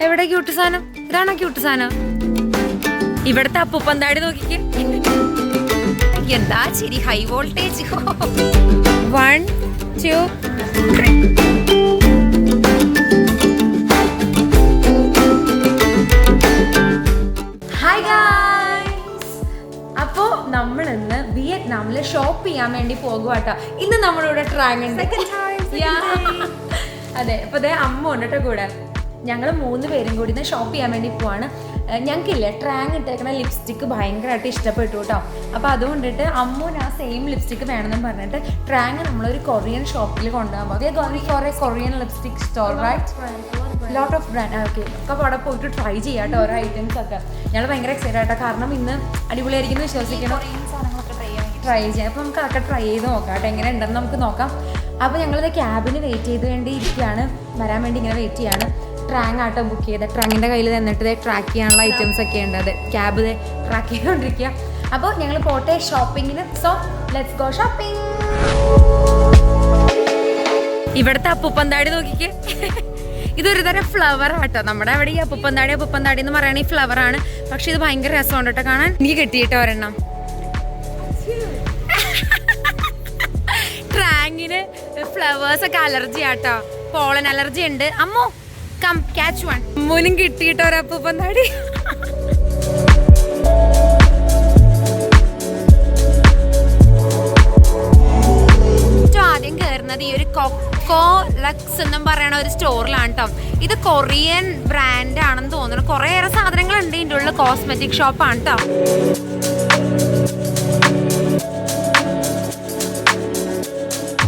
എവിടെ ക്യൂട്ട് സാധനം ഇതാണോ ക്യൂട്ട് സാധനം ഇവിടത്തെ അപ്പൂപ്പന്താടി നോക്കിക്കേ? എന്താ ശരി high voltage one two hi guys അപ്പോ നമ്മൾ ഇന്ന് വിയറ്റ്നാമിൽ ഷോപ്പ് ചെയ്യാൻ വേണ്ടി പോകുവാട്ടോ. ഇന്ന് നമ്മളിവിടെ ട്രാങ്ങുണ്ട് അതെ അപ്പൊ അതെ അമ്മ ഉണ്ട് കേട്ടോ കൂടെ. ഞങ്ങൾ മൂന്ന് പേരും കൂടി ഇന്ന് ഷോപ്പ് ചെയ്യാൻ വേണ്ടി പോവാണ്. ഞങ്ങൾക്കില്ലേ ട്രാങ് ഇട്ടേക്കുന്ന ലിപ്സ്റ്റിക്ക് ഭയങ്കരമായിട്ട് ഇഷ്ടപ്പെട്ടു കേട്ടോ അപ്പോൾ അതുകൊണ്ടിട്ട് അമ്മൂന് ആ സെയിം ലിപ്സ്റ്റിക്ക് വേണമെന്ന് പറഞ്ഞിട്ട് ട്രാങ് നമ്മളൊരു കൊറിയൻ ഷോപ്പിൽ കൊണ്ടുപോകാൻ പോകും കുറേ Korean lipstick store right lot of brand okay അപ്പോൾ അവിടെ പോയിട്ട് ട്രൈ ചെയ്യാം കേട്ടോ ഓരോ ഐറ്റംസ് ഒക്കെ. ഞങ്ങൾ ഭയങ്കര എക്സൈറ്റഡ് ആട്ടോ. കാരണം ഇന്ന് അടിപൊളിയായിരിക്കും എന്ന് വിശ്വസിക്കണം ട്രൈ ചെയ്യാം. അപ്പോൾ നമുക്ക് അതൊക്കെ ട്രൈ ചെയ്ത് നോക്കാം കേട്ടോ. എങ്ങനെ ഉണ്ടെന്ന് നമുക്ക് നോക്കാം. അപ്പോൾ ഞങ്ങളിത് ക്യാബിന് വെയിറ്റ് ചെയ്ത് വേണ്ടി ഇരിക്കുകയാണ് വരാൻ വേണ്ടി ഇങ്ങനെ വെയിറ്റ് ചെയ്യാണ്. ട്രാങ് ആട്ടോ ബുക്ക് ചെയ്ത്. ട്രാങ്ങിന്റെ കയ്യിൽ തന്നിട്ട് ട്രാക്ക് ചെയ്യാനുള്ള ഐറ്റംസ് ഒക്കെ ഉണ്ട്. അത് ക്യാബ് ട്രാക്ക് ചെയ്തുകൊണ്ടിരിക്കുക അപ്പോൾ ഞങ്ങൾ പോട്ടെ ഷോപ്പിങ്ങിന് സോ ലെറ്റ്സ് ഗോ ഷോപ്പിംഗ് ഇവിടുത്തെ അപ്പുപ്പന്താടി നോക്കിക്കേ. ഇതൊരു തരം ഫ്ലവർ ആട്ടോ. നമ്മുടെ അവിടെ ഈ അപ്പുപ്പന്താടി അപ്പുപ്പന്താടി എന്ന് പറയുന്ന ഈ ഫ്ലവർ ആണ്. പക്ഷെ ഇത് ഭയങ്കര രസമുണ്ട് കേട്ടോ കാണാൻ. എനിക്ക് കിട്ടിയിട്ടോ ഒരെണ്ണം? ട്രാങ്ങിന് ഫ്ലവേഴ്സ് ഒക്കെ അലർജി ആട്ടോ. പോളൻ അലർജി ഉണ്ട്. അമ്മോ കം ക്യാച്ച് വൺ മുനും കിട്ടിയിട്ടോ ഒരു അപ്പൂപ്പന്താടി ഏറ്റവും ആദ്യം കയറുന്നത് ഈ ഒരു കൊക്കോ ലക്സ് എന്നും പറയണ ഒരു സ്റ്റോറിലാണ് കേട്ടോ ഇത് കൊറിയൻ ബ്രാൻഡ് ആണെന്ന് തോന്നുന്നു. കുറേയേറെ സാധനങ്ങൾ ഉണ്ട് ഇതിന്റെ ഉള്ളിൽ കോസ്മെറ്റിക് ഷോപ്പാണ് കേട്ടോ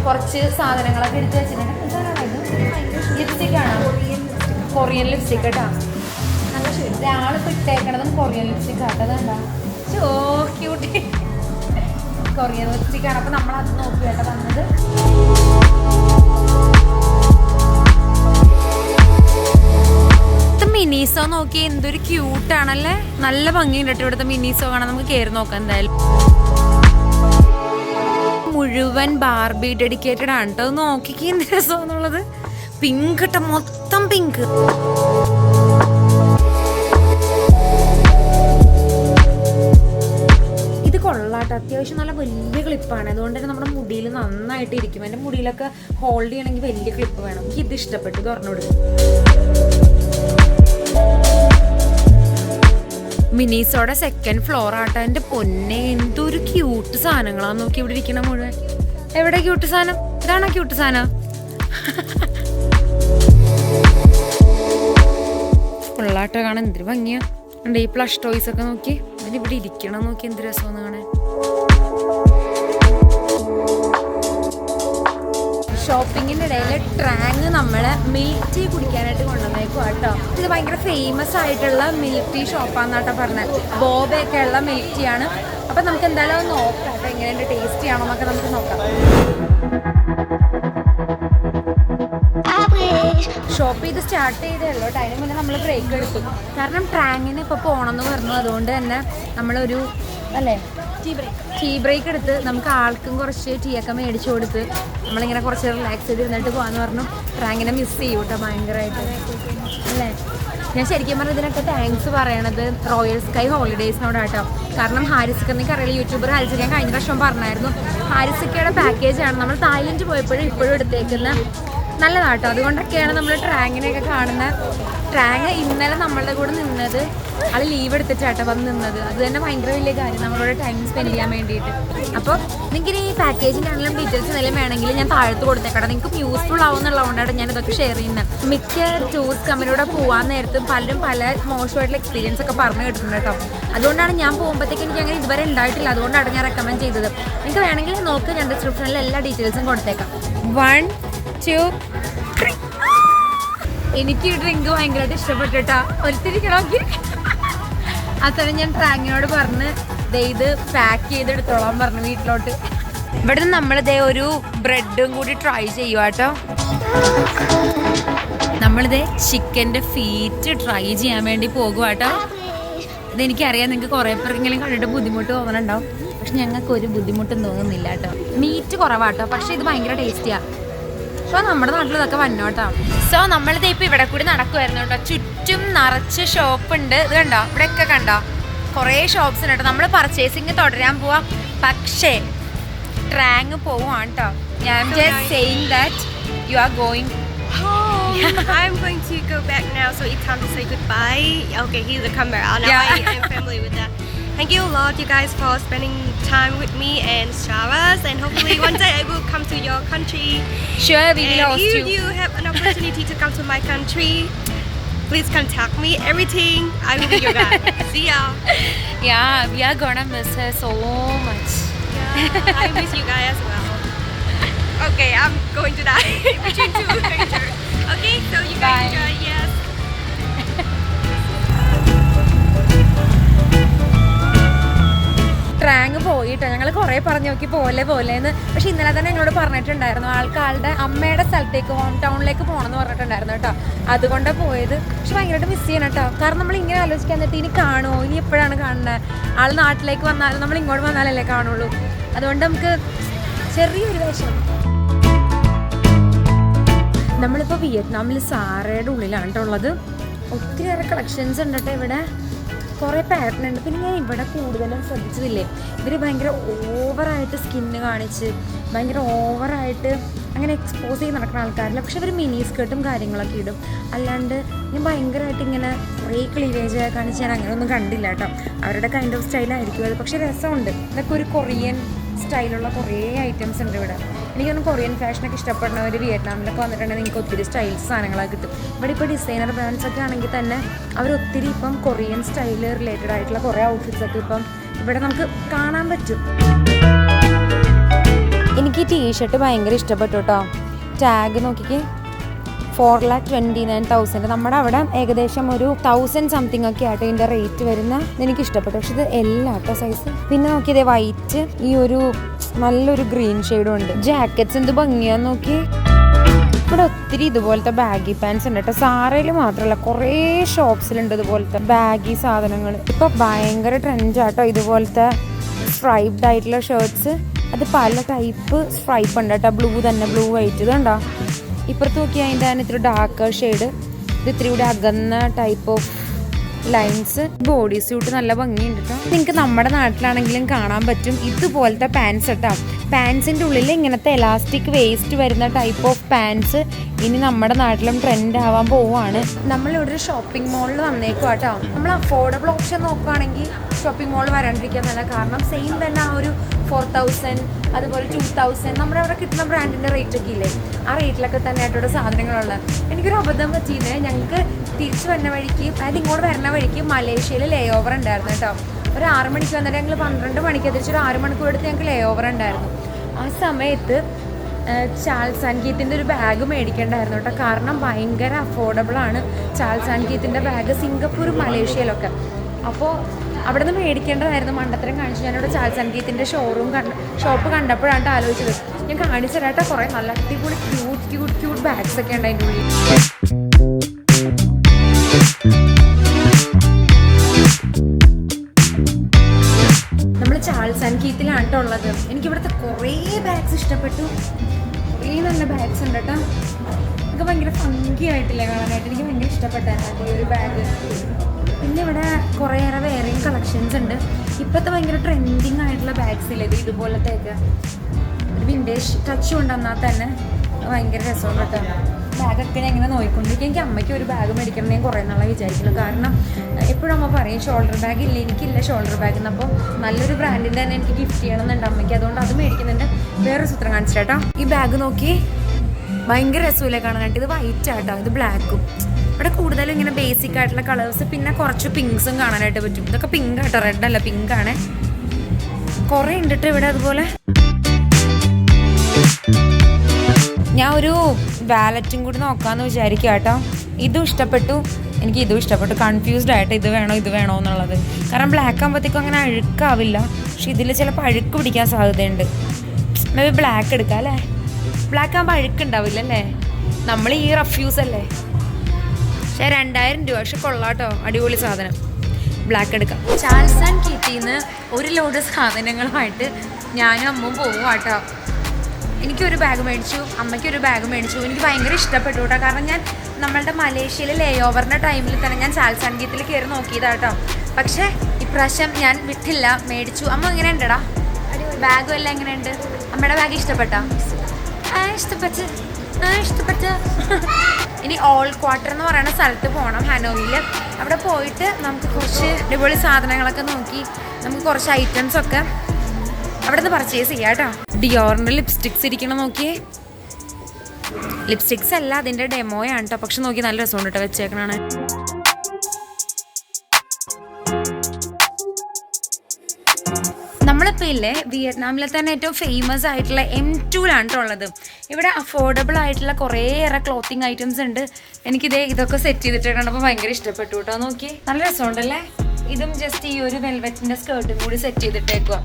കുറച്ച് സാധനങ്ങളൊക്കെ എടുത്ത് വെച്ചിട്ടുണ്ട്. ലിപ്സ്റ്റിക് ആണ്? കൊറിയൻ ലിപ്സ്റ്റിക് കേട്ടോ. നല്ല ഒരാളിപ്പോൾ ഇട്ടേക്കണതും കൊറിയൻ ലിപ്സ്റ്റിക് ആട്ടോ അതെന്താ ഓ ക്യൂട്ടി കൊറിയൻ ലിപ്സ്റ്റിക് ആണ്. അപ്പോൾ നമ്മളത് നോക്കി കേട്ടോ വന്നത്. മിനിസോ നോക്കി എന്തൊരു ക്യൂട്ടാണല്ലേ നല്ല ഭംഗിയുണ്ട് കേട്ടോ ഇവിടുത്തെ മിനിസോ കാണാൻ. നമുക്ക് കയറി നോക്കാം എന്തായാലും. മുഴുവൻ ബാർബി ഡെഡിക്കേറ്റഡ് ആണ് കേട്ടോ. നോക്കിക്ക് എന്ത് രസമെന്നുള്ളത് പിങ്ക് മൊത്തം പിങ്ക്. ഇത് കൊള്ളാട്ടോ. അത്യാവശ്യം നല്ല വലിയ ക്ലിപ്പാണ്. അതുകൊണ്ട് തന്നെ നമ്മുടെ മുടിയിൽ നന്നായിട്ട് ഇരിക്കും. എന്റെ മുടിയിലൊക്കെ ഹോൾഡ് ചെയ്യണമെങ്കിൽ വലിയ ക്ലിപ്പ് വേണം. എനിക്ക് ഇത് ഇഷ്ടപ്പെട്ടു. പറഞ്ഞോട് മിനീസോടെ സെക്കൻഡ് ഫ്ലോർ ആട്ടോ. എന്റെ പൊന്നെ എന്തൊരു ക്യൂട്ട് സാധനങ്ങളാണ് നോക്കി ഇവിടെ ഇരിക്കണം മുഴുവൻ. എവിടെ ക്യൂട്ട് സാധനം? ഇതാണോ ക്യൂട്ട് സാധനം? ഫുള്ളാട്ടോ കാണാൻ എന്തൊരു ഭംഗിയാ. ഉണ്ട് ഈ പ്ലഷ് ടോയ്സ് ഒക്കെ നോക്കി അതിന് ഇവിടെ ഇരിക്കണം നോക്കി എന്ത് രസമെന്ന് കാണാൻ. ഷോപ്പിങ്ങിന്റെ ഇടയിൽ ട്രാങ് നമ്മളെ മിൽക്ക് ടീ കുടിക്കാനായിട്ട് കൊണ്ടുവന്നേക്കും കേട്ടോ. ഇത് ഭയങ്കര ഫേമസ് ആയിട്ടുള്ള മിൽക്ക് ടീ ഷോപ്പാന്നാട്ടോ പറഞ്ഞത് ബോബയൊക്കെ ഉള്ള മിൽക്ക് ടീ ആണ്. അപ്പം നമുക്ക് എന്തായാലും നോക്കാം. കേട്ടോ എങ്ങനെയുണ്ട്? ടേസ്റ്റി ആണോ എന്നൊക്കെ നമുക്ക് നോക്കാം. ഷോപ്പ് ചെയ്ത് സ്റ്റാർട്ട് ചെയ്തേ ഉള്ളൂ കേട്ടോ അതിന് മുന്നേ നമ്മൾ ബ്രേക്ക് എടുത്തു. കാരണം ട്രാങ്ങിന് ഇപ്പോൾ പോകണമെന്ന് പറഞ്ഞു. അതുകൊണ്ട് തന്നെ നമ്മളൊരു അല്ലേ? ടീ ബ്രേക്ക് ടീ ബ്രേക്ക് എടുത്ത് നമുക്ക് ആൾക്കും കുറച്ച് ടീ ഒക്കെ മേടിച്ചു കൊടുത്ത് നമ്മളിങ്ങനെ കുറച്ച് റിലാക്സ് ചെയ്ത് ഇരുന്നിട്ട് പോകാന്ന് പറഞ്ഞു. ട്രാങ്ങിനെ മിസ് ചെയ്യും കേട്ടോ ഭയങ്കരമായിട്ട് അല്ലേ? ഞാൻ ശരിക്കും പറഞ്ഞാൽ ഇതിനൊക്കെ താങ്ക്സ് പറയണത് റോയൽ സ്കൈ ഹോളിഡേയ്സിനോട് കേട്ടോ കാരണം ഹാരിസ്ക്കറിനൊക്കെ അറിയില്ല യൂട്യൂബർ ഹാരിസ് ഞാൻ കഴിഞ്ഞ വർഷം പറഞ്ഞായിരുന്നു. ഹാരിസിക്കയുടെ പാക്കേജാണ് നമ്മൾ തായ്ലൻഡ് പോയപ്പോഴും ഇപ്പോഴും എടുത്തേക്കുന്ന നല്ലതാട്ടോ. അതുകൊണ്ടൊക്കെയാണ് നമ്മൾ ട്രാങ്ങിനെയൊക്കെ കാണുന്നത് ട്രാങ് ഇന്നലെ നമ്മളുടെ കൂടെ നിന്നത്. ആൾ ലീവ് എടുത്തിട്ടാട്ടോ വന്ന് നിന്നത്. അത് തന്നെ ഭയങ്കര വലിയ കാര്യം. നമ്മളോട് ടൈം സ്പെൻഡ് ചെയ്യാൻ വേണ്ടിയിട്ട്. അപ്പോൾ നിങ്ങൾക്ക് ഈ പാക്കേജിന്റെ ആണെങ്കിലും ഡീറ്റെയിൽസ് എന്തെങ്കിലും വേണമെങ്കിൽ ഞാൻ താഴത്ത് കൊടുത്തേക്കട്ടെ. നിങ്ങൾക്ക് യൂസ്ഫുൾ ആവുന്നുള്ളതുകൊണ്ടാണ് ഞാൻ ഇതൊക്കെ ഷെയർ ചെയ്യുന്നത് മിക്ക ടൂറിസ്റ്റ് കമ്പനിയുടെ പോകാൻ നേരത്തും പലരും പല മോശമായിട്ടുള്ള എക്സ്പീരിയൻസ് ഒക്കെ പറഞ്ഞു കേട്ടിട്ടുണ്ട് കേട്ടോ. അതുകൊണ്ടാണ് ഞാൻ പോകുമ്പോഴത്തേക്ക് എനിക്ക് അങ്ങനെ ഇതുവരെ ഉണ്ടായിട്ടില്ല. അതുകൊണ്ടാണ് ഞാൻ റെക്കമെൻഡ് ചെയ്തത്. നിങ്ങൾക്ക് വേണമെങ്കിൽ നോക്ക്. ഞാൻ ഡിസ്ക്രിപ്ഷനിൽ എല്ലാ ഡീറ്റെയിൽസും കൊടുത്തേക്കാം. വൺ ടു എനിക്ക് ഈ ഡ്രിങ്ക് ഭയങ്കരമായിട്ട് ഇഷ്ടപ്പെട്ടിട്ടാ. ഒരുത്തിരിക്കണമെങ്കിൽ. അത്തരം ഞാൻ ട്രാങ്ങിനോട് പറഞ്ഞ് ഇത് പാക്ക് ചെയ്തെടുത്തോളാം പറഞ്ഞു വീട്ടിലോട്ട്. ഇവിടെ നിന്ന് നമ്മളിതേ ഒരു ബ്രെഡും കൂടി ട്രൈ ചെയ്യുക കേട്ടോ നമ്മളിതേ ചിക്കന്റെ ഫീറ്റ് ട്രൈ ചെയ്യാൻ വേണ്ടി പോകുക കേട്ടോ ഇതെനിക്കറിയാം നിങ്ങൾക്ക് കുറേ പേർക്കെങ്കിലും കണ്ടിട്ട് ബുദ്ധിമുട്ട് തോന്നണുണ്ടാവും. പക്ഷെ ഞങ്ങൾക്ക് ഒരു ബുദ്ധിമുട്ടും തോന്നുന്നില്ല കേട്ടോ മീറ്റ് കുറവാട്ടോ പക്ഷെ ഇത് ഭയങ്കര ടേസ്റ്റിയാണ് സോ നമ്മുടെ നാട്ടിൽ ഇതൊക്കെ വന്നോട്ടാ. സോ നമ്മളിത് ഇപ്പൊ ഇവിടെ കൂടി നടക്കുമായിരുന്നു കേട്ടോ. ചുറ്റും നിറച്ച് ഷോപ്പ് ഉണ്ട്. ഇത് കണ്ടോ? ഇവിടെയൊക്കെ കണ്ടോ? കുറേ ഷോപ്സ് ഉണ്ട് കേട്ടോ. നമ്മൾ പർച്ചേസിങ് തുടരാൻ പോവാ. പക്ഷേ ട്രാങ് പോവാണ് കേട്ടോ. ഞാൻ just saying that you are going Oh, I'm going to go back now, so it's time to say goodbye. Okay, here's the camera. Now Yeah. I am family with that. Thank you a lot, you guys, for spending time with me and Sharas. And hopefully, one day I will come to your country. Sure, we will. If you have an opportunity to come to my country, please contact me. Everything, I will be your guide. See ya. Yeah, we are gonna miss her so much. Yeah, I miss you guys as well. Okay, I'm going to die between two later. Okay, so you guys Bye. enjoy. Yes. Trang പോയിട്ടോ? ഞങ്ങൾ കുറേ പറഞ്ഞു നോക്കി പോലെ പോലെ എന്ന് പക്ഷെ ഇന്നലെ തന്നെ ഞങ്ങളോട് പറഞ്ഞിട്ടുണ്ടായിരുന്നു ആൾക്കാരുടെ അമ്മയുടെ സ്ഥലത്തേക്ക് ഹോം ടൗണിലേക്ക് പോകണമെന്ന് പറഞ്ഞിട്ടുണ്ടായിരുന്നു കേട്ടോ. അതുകൊണ്ട് പോയത്. പക്ഷെ ഭയങ്കരമായിട്ട് മിസ് ചെയ്യണം കേട്ടോ. കാരണം നമ്മൾ ഇങ്ങനെ ആലോചിക്കാൻ എന്നിട്ട് ഇനി കാണുമോ ഇനി എപ്പോഴാണ് കാണുന്നത് ആൾ നാട്ടിലേക്ക് വന്നാലും നമ്മൾ ഇങ്ങോട്ട് വന്നാലല്ലേ കാണുള്ളൂ. അതുകൊണ്ട് നമുക്ക് ചെറിയൊരു വിഷമം. നമ്മളിപ്പോൾ വിയറ്റ്നാമിൽ സാറയുടെ ഉള്ളിലാണ് കേട്ടോ ഉള്ളത്. ഒത്തിരിയേറെ കളക്ഷൻസ് ഉണ്ട് കേട്ടോ ഇവിടെ. കുറേ പാറ്റേൺ ഉണ്ട്. പിന്നെ ഞാൻ ഇവിടെ കൂടുതലും ശ്രദ്ധിച്ചതില്ലേ? ഇവർ ഭയങ്കര ഓവറായിട്ട് സ്കിന്ന് കാണിച്ച് ഭയങ്കര ഓവറായിട്ട് അങ്ങനെ എക്സ്പോസ് ചെയ്ത് നടക്കുന്ന ആൾക്കാരില്ല. പക്ഷെ അവർ മിനി സ്കേർട്ടും കാര്യങ്ങളൊക്കെ ഇടും. അല്ലാണ്ട് ഞാൻ ഭയങ്കരമായിട്ട് ഇങ്ങനെ കുറേ ക്ലീവേജ് കാണിച്ച് ഞാൻ അങ്ങനെയൊന്നും കണ്ടില്ല കേട്ടോ. അവരുടെ കൈൻഡ് ഓഫ് സ്റ്റൈലായിരിക്കും അത്. പക്ഷേ രസമുണ്ട്. ഇതൊക്കെ ഒരു കൊറിയൻ സ്റ്റൈലുള്ള കുറേ ഐറ്റംസ് ഉണ്ട് ഇവിടെ. എനിക്കൊന്ന് കൊറിയൻ ഫാഷനൊക്കെ ഇഷ്ടപ്പെടുന്നവർ വിയറ്റ്നാമിലൊക്കെ വന്നിട്ടുണ്ടെങ്കിൽ നിങ്ങൾക്ക് ഒത്തിരി സ്റ്റൈൽസ് സാധനങ്ങളൊക്കെ കിട്ടും. ഇവിടെ ഇപ്പോൾ ഡിസൈനർ ബ്രാൻഡ്സ് ഒക്കെ ആണെങ്കിൽ തന്നെ അവർ ഒത്തിരി ഇപ്പം കൊറിയൻ സ്റ്റൈൽ റിലേറ്റഡ് ആയിട്ടുള്ള കുറേ ഔട്ട്ഫിറ്റ്സ് ഒക്കെ ഇപ്പം ഇവിടെ നമുക്ക് കാണാൻ പറ്റും. എനിക്ക് ഈ ടീഷർട്ട് ഭയങ്കര ഇഷ്ടപ്പെട്ടു കേട്ടോ. ടാഗ് നോക്കിക്കേ. Four lakh twenty nine thousand നമ്മുടെ അവിടെ ഏകദേശം ഒരു തൗസൻഡ് സംതിങ് ഒക്കെ ആയിട്ട് ഇതിന്റെ റേറ്റ് വരുന്ന എനിക്ക് ഇഷ്ടപ്പെട്ടു. പക്ഷെ ഇത് എല്ലാ കേട്ടോ സൈസ് പിന്നെ നോക്കിയതേ വൈറ്റ് ഈ ഒരു നല്ലൊരു ഗ്രീൻ ഷെയ്ഡും ഉണ്ട്. ജാക്കറ്റ്സ് എന്ത് ഭംഗിയാന്ന് നോക്കി. ഇവിടെ ഒത്തിരി ഇതുപോലത്തെ ബാഗി പാൻസ് ഉണ്ട് കേട്ടോ. സാറയിൽ മാത്രമല്ല കുറേ ഷോപ്സിലുണ്ട് ഇതുപോലത്തെ ബാഗി സാധനങ്ങൾ ഇപ്പൊ ഭയങ്കര ട്രെൻഡ് ആട്ടോ ഇതുപോലത്തെ സ്ട്രൈപ്ഡ് ആയിട്ടുള്ള ഷർട്ട്സ് അത് പല ടൈപ്പ് സ്ട്രൈപ്പ് ഉണ്ട് കേട്ടോ. ബ്ലൂ തന്നെ ബ്ലൂ വൈറ്റ് ഇത് കണ്ടോ ഇപ്പുറത്ത് നോക്കിയാൽ അതിന്റെ തന്നെ ഇത്തിരി ഡാർക്ക് ഷെയ്ഡ് ഇത് ഇത്തിരി കൂടി അകന്ന type of lines body suit നല്ല ഭംഗിയുണ്ട് കേട്ടോ നിങ്ങൾക്ക് നമ്മുടെ നാട്ടിലാണെങ്കിലും കാണാൻ പറ്റും. ഇതുപോലത്തെ പാൻസ് കേട്ടോ പാൻസിന്റെ ഉള്ളിൽ ഇങ്ങനത്തെ എലാസ്റ്റിക് വേസ്റ്റ് വരുന്ന ടൈപ്പ് ഓഫ് പാൻസ് ഇനി നമ്മുടെ നാട്ടിലും ട്രെൻഡ് ആവാൻ പോവുകയാണ്. നമ്മളിവിടെ ഒരു ഷോപ്പിംഗ് മോളിൽ വന്നേക്കും കേട്ടോ നമ്മൾ അഫോർഡബിൾ ഓപ്ഷൻ നോക്കുകയാണെങ്കിൽ ഷോപ്പിംഗ് മോൾ വരാണ്ടിരിക്കാൻ നല്ല കാരണം സെയിം തന്നെ ആ ഒരു ഫോർ തൗസൻഡ് അതുപോലെ ടു തൗസൻഡ് നമ്മുടെ അവിടെ കിട്ടുന്ന ബ്രാൻഡിന്റെ റേറ്റൊക്കെ ഇല്ലേ? ആ റേറ്റിലൊക്കെ തന്നെ ആയിട്ടുള്ള സാധനങ്ങളുള്ളത് എനിക്കൊരു അബദ്ധം പറ്റിയത് ഞങ്ങൾക്ക് തിരിച്ചു വരുന്ന വഴിക്ക് അതായത് ഇങ്ങോട്ട് വരുന്ന വഴിക്ക് മലേഷ്യയിൽ ലേ ഓവർ ഉണ്ടായിരുന്നു കേട്ടോ. ഒരു ആറ് മണിക്ക് വന്നിട്ട് ഞങ്ങൾ പന്ത്രണ്ട് മണിക്ക് തിരിച്ചൊരു ആറ് മണിക്കൂർ എടുത്ത് ഞങ്ങൾക്ക് ലേ ഓവർ ഉണ്ടായിരുന്നു. ആ സമയത്ത് ചാൾസ് ആൻഡ് കീത്തിന്റെ ഒരു ബാഗ് മേടിക്കേണ്ടായിരുന്നു കേട്ടോ. കാരണം ഭയങ്കര അഫോർഡബിളാണ് ചാൾസ് ആൻഡ് കീത്തിന്റെ ബാഗ് സിംഗപ്പൂർ മലേഷ്യയിലൊക്കെ. അപ്പോൾ അവിടെ നിന്ന് മേടിക്കേണ്ടതായിരുന്നു മണ്ടത്തരം കാണിച്ചു. ഞാനിവിടെ ചാൽ സംഗീതത്തിന്റെ ഷോറൂം കണ്ട ഷോപ്പ് കണ്ടപ്പോഴാണ് ആലോചിച്ചത്. ഞാൻ കാണിച്ചു തരാട്ടെ കുറേ നല്ല അടിപൊളി ക്യൂട്ട് ക്യൂട്ട് ക്യൂട്ട് ബാഗ്സ് ഒക്കെ ഉണ്ട് അതിന്റെ ഉള്ളിൽ. ചാൾസ് ആൻഡ് കീത്തിലാണ് കേട്ടോ കുറേ ബാഗ്സ് ഇഷ്ടപ്പെട്ടു. കുറേ നല്ല ബാഗ്സ് ഉണ്ട് കേട്ടോ എനിക്ക് ഭയങ്കര ഫങ്കി ആയിട്ടില്ല കാണാനായിട്ട്. എനിക്ക് ഭയങ്കര ഇഷ്ടപ്പെട്ടായിരുന്നു ഒരു ബാഗ് പിന്നെ ഇവിടെ കുറേയേറെ വേറെയും കളക്ഷൻസ് ഉണ്ട്. ഇപ്പോഴത്തെ ഭയങ്കര ട്രെൻഡിങ് ആയിട്ടുള്ള ബാഗ്സ് ഇല്ലേ ഇത്? ഇതുപോലത്തെയൊക്കെ ഒരു വിന്റേജ് ടച്ച് കൊണ്ടുവന്നാൽ തന്നെ ഭയങ്കര രസമാണ് കേട്ടോ. ബാഗൊക്കെ ഞാൻ ഇങ്ങനെ നോക്കിക്കൊണ്ടിരിക്കും എനിക്ക് അമ്മയ്ക്ക് ഒരു ബാഗ് മേടിക്കണം ഞാൻ കുറേ നാളെ വിചാരിക്കുന്നു. കാരണം എപ്പോഴും അമ്മ പറയും ഷോൾഡർ ബാഗ് ഇല്ല എനിക്കില്ല ഷോൾഡർ ബാഗ് അപ്പോൾ നല്ലൊരു ബ്രാൻഡിന്റെ തന്നെ എനിക്ക് ഗിഫ്റ്റ് ചെയ്യണമെന്നുണ്ട് അമ്മയ്ക്ക്. അതുകൊണ്ട് അത് മേടിക്കുന്നുണ്ട്. വേറെ സൂത്രം കാണിച്ചിട്ടാ ഈ ബാഗ് നോക്കി ഭയങ്കര രസമില്ല കാണാനായിട്ട്? ഇത് വൈറ്റ് ആട്ടോ ഇത് ബ്ലാക്കും ഇവിടെ കൂടുതലും ഇങ്ങനെ ബേസിക് ആയിട്ടുള്ള കളേഴ്സ് പിന്നെ കുറച്ച് പിങ്ക്സും കാണാനായിട്ട് പറ്റും. ഇതൊക്കെ പിങ്ക് ആട്ടോ റെഡ് അല്ല പിങ്ക് ആണ്. കുറേ ഉണ്ടിട്ട് ഇവിടെ അതുപോലെ ഞാൻ ഒരു വാലറ്റും കൂടി നോക്കാമെന്ന് വിചാരിക്കുക കേട്ടോ ഇതും ഇഷ്ടപ്പെട്ടു. എനിക്ക് ഇതും ഇഷ്ടപ്പെട്ടു. കൺഫ്യൂസ്ഡ് ആയിട്ട് ഇത് വേണോ ഇത് വേണോ എന്നുള്ളത്. കാരണം ബ്ലാക്ക് ആകുമ്പോഴത്തേക്കും അങ്ങനെ അഴുക്കാവില്ല. പക്ഷെ ഇതിൽ ചിലപ്പോൾ അഴുക്ക് പിടിക്കാൻ സാധ്യതയുണ്ട്. മേ ബി ബ്ലാക്ക് എടുക്കാം അല്ലേ? ബ്ലാക്ക് ആകുമ്പോൾ അഴുക്കുണ്ടാവില്ല അല്ലേ നമ്മൾ ഈ റഫ്യൂസ് അല്ലേ? പക്ഷേ രണ്ടായിരം രൂപ. പക്ഷെ കൊള്ളാട്ടോ. അടിപൊളി സാധനം. ബ്ലാക്ക് എടുക്കാം. ചാൾസ് ആൻഡ് കിറ്റിന്ന് ഒരു ലോഡ് സാധനങ്ങളുമായിട്ട് ഞാനും അമ്മും കേട്ടോ എനിക്കൊരു ബാഗ് മേടിച്ചു. അമ്മയ്ക്കൊരു ബാഗ് മേടിച്ചു. എനിക്ക് ഭയങ്കര ഇഷ്ടപ്പെട്ടു കേട്ടോ. കാരണം ഞാൻ നമ്മളുടെ മലേഷ്യയിലെ ലേ ഓവറിന്റെ ടൈമിൽ തന്നെ ഞാൻ ചാൽസ് ആൻഡ് കിറ്റിൽ കയറി നോക്കിയതാട്ടോ. പക്ഷേ ഇപ്രാവശ്യം ഞാൻ വിട്ടില്ല. മേടിച്ചു. അമ്മ എങ്ങനെ ഉണ്ടടാ ബാഗും എല്ലാം എങ്ങനെയുണ്ട്? അമ്മയുടെ ബാഗ് ഇഷ്ടപ്പെട്ടാ? ഇഷ്ടപ്പെട്ട്. ഇഷ്ടപ്പെട്ട്. ഇനി ഓൾ ക്വാർട്ടർ എന്ന് പറയുന്ന സ്ഥലത്ത് പോകണം ഹനോയിൽ അവിടെ പോയിട്ട് നമുക്ക് കുറച്ച് അടിപൊളി സാധനങ്ങളൊക്കെ നോക്കി. നമുക്ക് കുറച്ച് ഐറ്റംസ് ഒക്കെ അവിടെ നിന്ന് പർച്ചേസ് ചെയ്യാം കേട്ടോ. ഡിയോറിന്റെ ലിപ്സ്റ്റിക്സ് ഇരിക്കണം നോക്കിയേ ലിപ്സ്റ്റിക്സ് അല്ല അതിന്റെ ഡെമോയാണ് കേട്ടോ. പക്ഷെ നോക്കി നല്ല രസമുണ്ട് കേട്ടോ വെച്ചേക്കണാണ് ഇല്ലേ? വിയറ്റ്നാമിലെ തന്നെ ഏറ്റവും ഫേമസ് ആയിട്ടുള്ള എം ടൂലാണ് കേട്ടോ ഉള്ളത് ഇവിടെ അഫോർഡബിൾ ആയിട്ടുള്ള കുറേയേറെ ക്ലോത്തിങ് ഐറ്റംസ് ഉണ്ട്. എനിക്കിതേ ഇതൊക്കെ സെറ്റ് ചെയ്തിട്ട് കണ്ടപ്പോൾ ഭയങ്കര ഇഷ്ടപ്പെട്ടു കേട്ടോ. നോക്കി. നല്ല രസമുണ്ടല്ലേ? ഇതും ജസ്റ്റ് ഈ ഒരു വെൽവെറ്റിന്റെ സ്കേർട്ടും കൂടി സെറ്റ് ചെയ്തിട്ടേക്കുക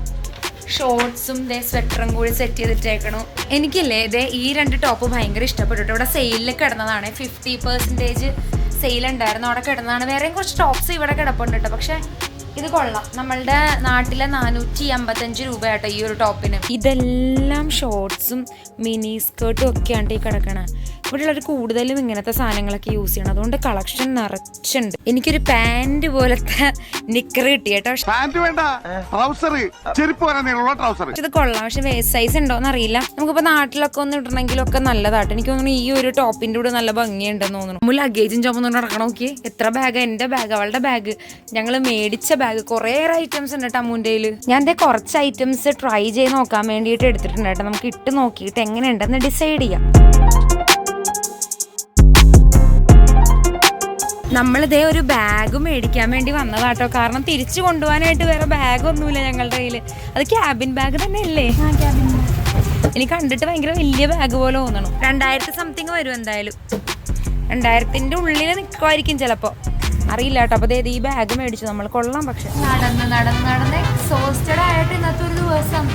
ഷോർട്സും ദേ സ്വെറ്ററും കൂടി സെറ്റ് ചെയ്തിട്ടേക്കണു. എനിക്കില്ലേ ദേ ഈ രണ്ട് ടോപ്പ് ഭയങ്കര ഇഷ്ടപ്പെട്ടു ഇവിടെ സെയിലിൽ കിടന്നതാണ്. ഫിഫ്റ്റി പെർസെന്റേജ് സെയിൽ ഉണ്ടായിരുന്നു. അവിടെ കിടന്നതാണ്. വേറെയും കുറച്ച് ടോപ്സ് ഇവിടെ കിടപ്പുണ്ട് കേട്ടോ. പക്ഷേ ഇത് കൊള്ളാം. നമ്മളുടെ നാട്ടിലെ നാനൂറ്റി അമ്പത്തഞ്ച് രൂപ കേട്ടോ ഈ ഒരു ടോപ്പിന്. ഇതെല്ലാം ഷോർട്സും മിനി സ്കേർട്ടും ഒക്കെയാണ് ഈ കിടക്കണ. ഇവിടെയുള്ളവർ കൂടുതലും ഇങ്ങനത്തെ സാധനങ്ങളൊക്കെ യൂസ് ചെയ്യണം അതുകൊണ്ട് കളക്ഷൻ നിറച്ചുണ്ട്. എനിക്കൊരു പാന്റ് പോലത്തെ നിക്കർ കിട്ടി കേട്ടോ. പക്ഷെ ഇത് കൊള്ളാം. പക്ഷെ വേസ്റ്റ് സൈസ് ഉണ്ടോന്ന് അറിയില്ല നമുക്കിപ്പോ നാട്ടിലൊക്കെ ഒന്ന് ഇടണമെങ്കിലും ഒക്കെ നല്ലതാട്ടോ. എനിക്ക് തോന്നുന്നു ഈ ഒരു ടോപ്പിന്റെ കൂടെ നല്ല ഭംഗിയുണ്ടെന്ന് തോന്നുന്നു. നമ്മൾ ലഗേജും ചുമന്നു നടക്കണം നോക്കി എത്ര ബാഗ് എന്റെ ബാഗ് അവളുടെ ബാഗ് ഞങ്ങൾ മേടിച്ച ബാഗ് കുറേ ഐറ്റംസ് ഉണ്ട് കേട്ടോ അമ്മൂന്റെ ഞാൻ ദേ കുറച്ച് ഐറ്റംസ് ട്രൈ ചെയ്ത് നോക്കാൻ വേണ്ടിയിട്ട് എടുത്തിട്ടുണ്ട് കേട്ടോ. നമുക്ക് ഇട്ട് നോക്കിയിട്ട് എങ്ങനെയുണ്ടെന്ന് ഡിസൈഡ് ചെയ്യാം. നമ്മളിതേ ഒരു ബാഗ് മേടിക്കാൻ വേണ്ടി വന്നതാട്ടോ. കാരണം തിരിച്ചു കൊണ്ടുപോകാനായിട്ട് വേറെ ബാഗ് ഒന്നുമില്ല ഞങ്ങളുടെ കയ്യിൽ അത് ക്യാബിൻ ബാഗ് തന്നെ അല്ലേ എനിക്ക് കണ്ടിട്ട് ഭയങ്കര വലിയ ബാഗ് പോലെ തോന്നണം. രണ്ടായിരത്തി സംതിങ് വരും എന്തായാലും. രണ്ടായിരത്തിന്റെ ഉള്ളിൽ നിൽക്കുമായിരിക്കും ചിലപ്പോ. അറിയില്ല കേട്ടോ. അപ്പൊ ഈ ബാഗ് മേടിച്ചു. നമ്മൾ കൊള്ളാം പക്ഷെ. നടന്ന് നടന്ന് നടന്ന് എക്സോസ്റ്റഡ് ആയിട്ട് ഇന്നത്തെ ഒരു ദിവസം.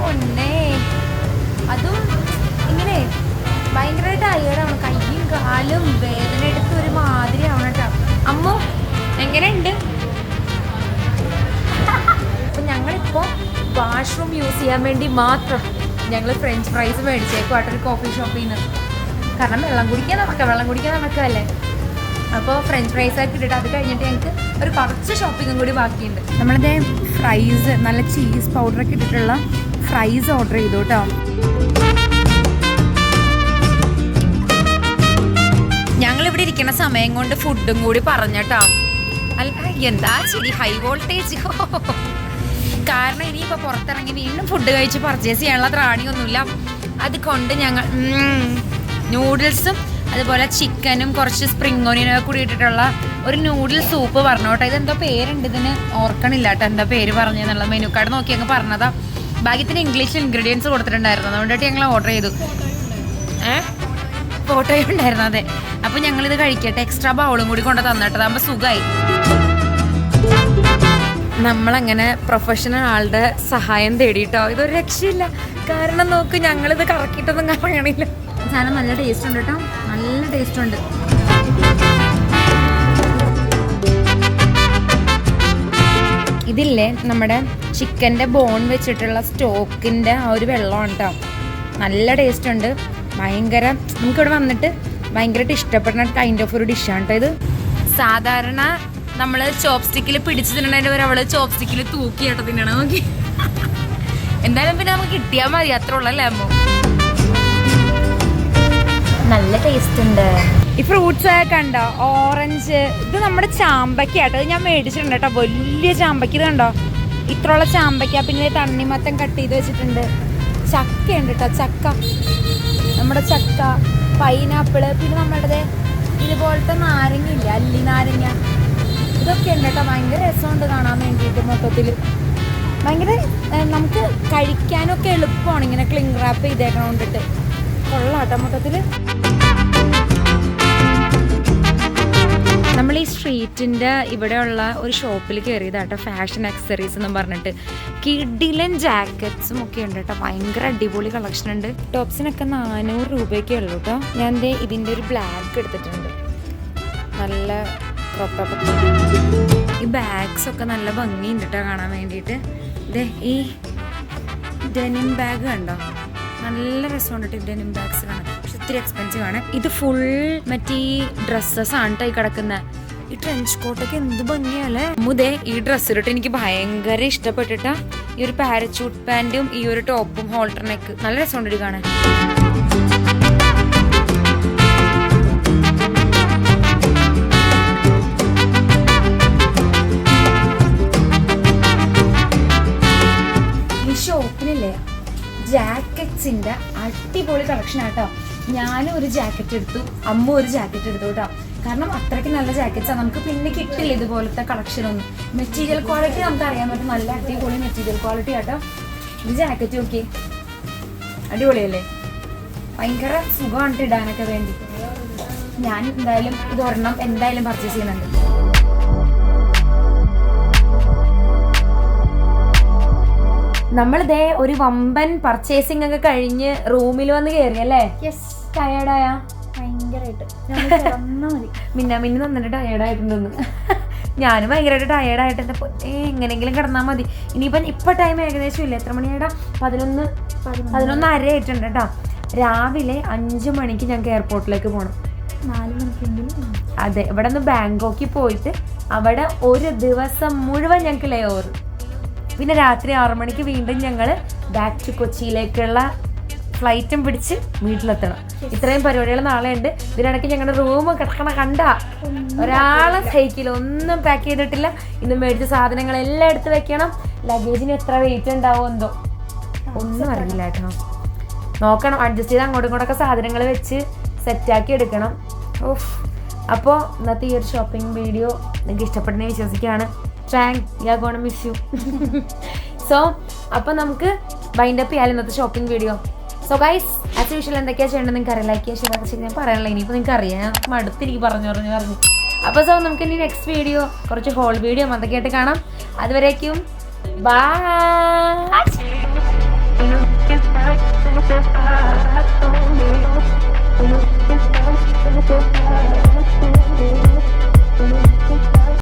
പൊന്നേ. അതും ഇങ്ങനെ ഭയങ്കര ടയേർഡാണ് കയ്യും കാലും വേദന എടുത്ത് ഒരു മാതിരി ആവണം അമ്മു എങ്ങനെയുണ്ട്? അപ്പൊ ഞങ്ങളിപ്പോ വാഷ്റൂം യൂസ് ചെയ്യാൻ വേണ്ടി മാത്രം ഞങ്ങൾ ഫ്രഞ്ച് ഫ്രൈസ് മേടിച്ചേക്കും ഒരു കോഫി ഷോപ്പിൽ നിന്ന് കാരണം വെള്ളം കുടിക്കാൻ നടക്കാം വെള്ളം കുടിക്കാൻ അല്ലേ അപ്പോൾ ഫ്രഞ്ച് ഫ്രൈസ് ആയിട്ട് ഇട്ടിട്ട് അത് കഴിഞ്ഞിട്ട് ഞങ്ങൾക്ക് ഒരു കുറച്ച് ഷോപ്പിങ്ങും കൂടി ബാക്കിയുണ്ട്. നമ്മളിത് ഫ്രൈസ് നല്ല ചീസ് പൗഡറൊക്കെ ഇട്ടിട്ടുള്ള ഫ്രൈസ് ഓർഡർ ചെയ്തു കേട്ടോ. ഞങ്ങൾ ഇവിടെ ഇരിക്കുന്ന സമയം കൊണ്ട് ഫുഡും കൂടി പറഞ്ഞട്ടോ. അല്ല എന്താ ശരി ഹൈ വോൾട്ടേജ് കാരണം ഇനിയിപ്പോൾ പുറത്തിറങ്ങി വീണ്ടും ഫുഡ് കഴിച്ച് പർച്ചേസ് ചെയ്യാനുള്ള ത്രാണിയൊന്നുമില്ല. അതുകൊണ്ട് ഞങ്ങൾ നൂഡിൽസും അതുപോലെ ചിക്കനും കുറച്ച് സ്പ്രിംഗ് ഓനിയനും കൂടി ഇട്ടിട്ടുള്ള ഒരു നൂഡിൽ സൂപ്പ് പറഞ്ഞു കേട്ടോ ഇതെന്തോ പേരുണ്ട് ഇതിന്? ഓർക്കണില്ല കേട്ടോ എന്താ പേര് പറഞ്ഞെന്നുള്ള മെനു കാർഡ് നോക്കി അങ്ങ് പറഞ്ഞതാ. ഭാഗ്യത്തിന് ഇംഗ്ലീഷിൽ ഇൻഗ്രീഡിയൻസ് കൊടുത്തിട്ടുണ്ടായിരുന്നു. അതുകൊണ്ടിട്ട് ഞങ്ങൾ ഓർഡർ ചെയ്തു. ഏഹ് ഫോട്ടോയും ഉണ്ടായിരുന്നു അതെ. അപ്പൊ ഞങ്ങൾ ഇത് കഴിക്കട്ടെ. എക്സ്ട്രാ ബൗളും കൂടി കൊണ്ട് തന്നിട്ടതാകുമ്പോ സുഖമായി നമ്മളങ്ങനെ പ്രൊഫഷണൽ ആളുടെ സഹായം തേടിയിട്ടോ ഇതൊരു രക്ഷയില്ല. കാരണം നോക്ക് ഞങ്ങൾ ഇത് കറക്കിട്ടൊന്നും കാണണില്ല സാധനം നല്ല ടേസ്റ്റ് ഉണ്ട് കേട്ടോ നല്ല ടേസ്റ്റ് ഉണ്ട്. ഇതില്ലേ നമ്മുടെ ചിക്കന്റെ ബോൺ വെച്ചിട്ടുള്ള സ്റ്റോക്കിന്റെ ആ ഒരു വെള്ളമാണ് കേട്ടോ നല്ല ടേസ്റ്റ് ഉണ്ട്. ഭയങ്കര നമുക്കിവിടെ വന്നിട്ട് ഭയങ്കരമായിട്ട് ഇഷ്ടപ്പെടുന്ന കൈൻഡ് ഓഫ് ഒരു ഡിഷാണ് കേട്ടോ ഇത്. സാധാരണ നമ്മൾ ചോപ്പ് സ്റ്റിക്കിൽ പിടിച്ച് തിന്നണതിന്റെ വരെ അവൾ ചോപ്പ് സ്റ്റിക്കിൽ തൂക്കി കേട്ടോ തിന്നണം നോക്കി. എന്തായാലും പിന്നെ നമുക്ക് കിട്ടിയാൽ മതി അത്ര ഉള്ളല്ലേ അമ്മ? നല്ല ടേസ്റ്റ് ഉണ്ട്. ഈ ഫ്രൂട്ട്സ് ഒക്കെ കണ്ടോ? ഓറഞ്ച് ഇത് നമ്മുടെ ചാമ്പയ്ക്ക കേട്ടോ ഇത് ഞാൻ മേടിച്ചിട്ടുണ്ട് കേട്ടോ വലിയ ചാമ്പയ്ക്ക ഇത് കണ്ടോ? ഇത്രയുള്ള ചാമ്പയ്ക്ക. പിന്നെ തണ്ണിമത്തം കട്ട് ചെയ്ത് വെച്ചിട്ടുണ്ട്. ചക്ക ഉണ്ട് കേട്ടോ ചക്ക. നമ്മുടെ ചക്ക പൈനാപ്പിൾ പിന്നെ നമ്മുടെ ഇതുപോലത്തെ നാരങ്ങ ഇല്ല അല്ലി നാരങ്ങ. ഇതൊക്കെ ഉണ്ട് കേട്ടോ ഭയങ്കര രസമുണ്ട് കാണാൻ വേണ്ടിയിട്ട് മൊത്തത്തിൽ. ഭയങ്കര നമുക്ക് കഴിക്കാനൊക്കെ എളുപ്പമാണ് ഇങ്ങനെ ക്ലിംഗ് റാപ്പ് ചെയ്തേക്കണോണ്ടിട്ട്. കൊള്ളാട്ടോ മൊത്തത്തിൽ. നമ്മൾ ഈ സ്ട്രീറ്റിന്റെ ഇവിടെയുള്ള ഒരു ഷോപ്പിൽ കയറിയതാട്ടോ ഫാഷൻ അക്സറീസ് എന്ന് പറഞ്ഞിട്ട്. കിഡിലൻ ജാക്കറ്റ്സും ഒക്കെ ഉണ്ട് കേട്ടോ ഭയങ്കര അടിപൊളി കളക്ഷൻ ഉണ്ട്. ടോപ്സിനൊക്കെ നാനൂറ് രൂപയൊക്കെ ഉള്ളൂ കേട്ടോ. ഞാൻ ഇതിന്റെ ഒരു ബ്ലാക്ക് എടുത്തിട്ടുണ്ട്. നല്ല ഈ ബാഗ്സ് ഒക്കെ നല്ല ഭംഗിയുണ്ട് കേട്ടോ കാണാൻ വേണ്ടിയിട്ട്. ഇതേ ഈ ഡെനിം ബാഗ് കണ്ടോ? നല്ല രസമുണ്ട് ഡെനിം ബാഗ്സ് കാണാൻ. ഇത്തിരി എക്സ്പെൻസീവ് ആണ്. ഇത് ഫുൾ മറ്റേ ഡ്രസ്സസ് ആണ് കേട്ടോ ഈ ഈ ട്രെഞ്ച് കോട്ടൊക്കെ എന്ത് ഭംഗിയല്ലേ? മുതേ ഈ ഡ്രസ്സ് ഇട്ടിട്ട് എനിക്ക് ഭയങ്കര ഇഷ്ടപ്പെട്ടിട്ടാ. ഈ ഒരു പാരച്യൂട്ട് പാന്റും ഈ ഒരു ടോപ്പും ഹോൾട്ടർ നെക്ക് നല്ല രസമുണ്ട് ഇത് കാണാൻ. ഷോപ്പിനില്ലേ ജാക്കറ്റ്സിന്റെ അടിപൊളി കളക്ഷൻ ആട്ടോ. ഞാനും ഒരു ജാക്കറ്റ് എടുത്തു അമ്മ ഒരു ജാക്കറ്റ് എടുത്തു കേട്ടോ. കാരണം അത്രയ്ക്ക് നല്ല ജാക്കറ്റ്സാണ് നമുക്ക് പിന്നെ കിട്ടില്ല ഇതുപോലത്തെ കളക്ഷൻ ഒന്നും. മെറ്റീരിയൽ ക്വാളിറ്റി നമുക്ക് അറിയാൻ പറ്റും. നല്ല അടിപൊളി മെറ്റീരിയൽ ക്വാളിറ്റി ആട്ടോ ഇത് ജാക്കറ്റ് നോക്കി. അടിപൊളിയല്ലേ? ഭയങ്കര സുഖമാണ് ഇടാനൊക്കെ വേണ്ടി. ഞാൻ എന്തായാലും ഇത് ഒരെണ്ണം എന്തായാലും പർച്ചേസ് ചെയ്യുന്നുണ്ട്. നമ്മളിതേ ഒരു വമ്പൻ പർച്ചേസിംഗ് ഒക്കെ കഴിഞ്ഞ് റൂമിൽ വന്ന് കയറി അല്ലേ? ടയേർഡായ മിന്ന മിന്ന നന്നിട്ട് ടയേർഡായിട്ടുണ്ടെന്ന് ഞാനും ഭയങ്കരമായിട്ട് ടയേർഡായിട്ട് എന്റെ എങ്ങനെയെങ്കിലും കിടന്നാൽ മതി. ഇനിയിപ്പം ഇപ്പം ടൈം ഏകദേശം ഇല്ല. എത്ര മണിയാടാ പതിനൊന്ന് പതിനൊന്ന്. അര ആയിട്ടുണ്ട് കേട്ടോ രാവിലെ അഞ്ച് മണിക്ക് ഞങ്ങൾക്ക് എയർപോർട്ടിലേക്ക് പോകണം അതെ ഇവിടെ നിന്ന് ബാങ്കോക്കിൽ പോയിട്ട് അവിടെ ഒരു ദിവസം മുഴുവൻ ഞങ്ങൾക്ക് ലേ ഓവർ പിന്നെ രാത്രി ആറു മണിക്ക് വീണ്ടും ഞങ്ങൾ ബാക്ക് ടു കൊച്ചിയിലേക്കുള്ള ഫ്ലൈറ്റും പിടിച്ച് വീട്ടിലെത്തണം. ഇത്രയും പരിപാടികൾ നാളെ ഉണ്ട്. ഇതിനിടയ്ക്ക് ഞങ്ങളുടെ റൂം കിടക്കണ കണ്ട? ഒരാളെ സൈക്കിൾ ഒന്നും പാക്ക് ചെയ്തിട്ടില്ല. ഇന്ന് മേടിച്ച സാധനങ്ങൾ എല്ലാം എടുത്ത് വെക്കണം. ലഗേജിന് എത്ര വെയിറ്റ് ഉണ്ടാവും എന്തോ? ഒന്നും അറിയില്ല കേട്ടോ നോക്കണം അഡ്ജസ്റ്റ് ചെയ്ത് അങ്ങോട്ടും ഇങ്ങോട്ടൊക്കെ സാധനങ്ങൾ വെച്ച് സെറ്റാക്കി എടുക്കണം. ഓഫ് അപ്പോൾ ഇന്നത്തെ ഈ ഒരു ഷോപ്പിംഗ് വീഡിയോ നിങ്ങൾക്ക് ഇഷ്ടപ്പെട്ടെന്ന് വിശ്വസിക്കുകയാണ്. Thank you gonna miss you so അപ്പം നമുക്ക് ബൈൻഡപ്പ് ചെയ്യാൻ ഇന്നത്തെ shopping video so guys as usual എന്തൊക്കെയാ ചെയ്യേണ്ടത് നിങ്ങൾക്ക് അറിയില്ല. ലൈക്ക് ചെയ്യാൻ ശരി ഞാൻ പറയാനുള്ള ഇനിയിപ്പോൾ നിങ്ങൾക്ക് അറിയാം. ഞാൻ മടുത്തിരിക്കും പറഞ്ഞു പറഞ്ഞു പറഞ്ഞു. അപ്പോൾ സോ നമുക്ക് ഇനി നെക്സ്റ്റ് വീഡിയോ കുറച്ച് ഹോൾ വീഡിയോ അതൊക്കെ ആയിട്ട് കാണാം. അതുവരേക്കും ബൈ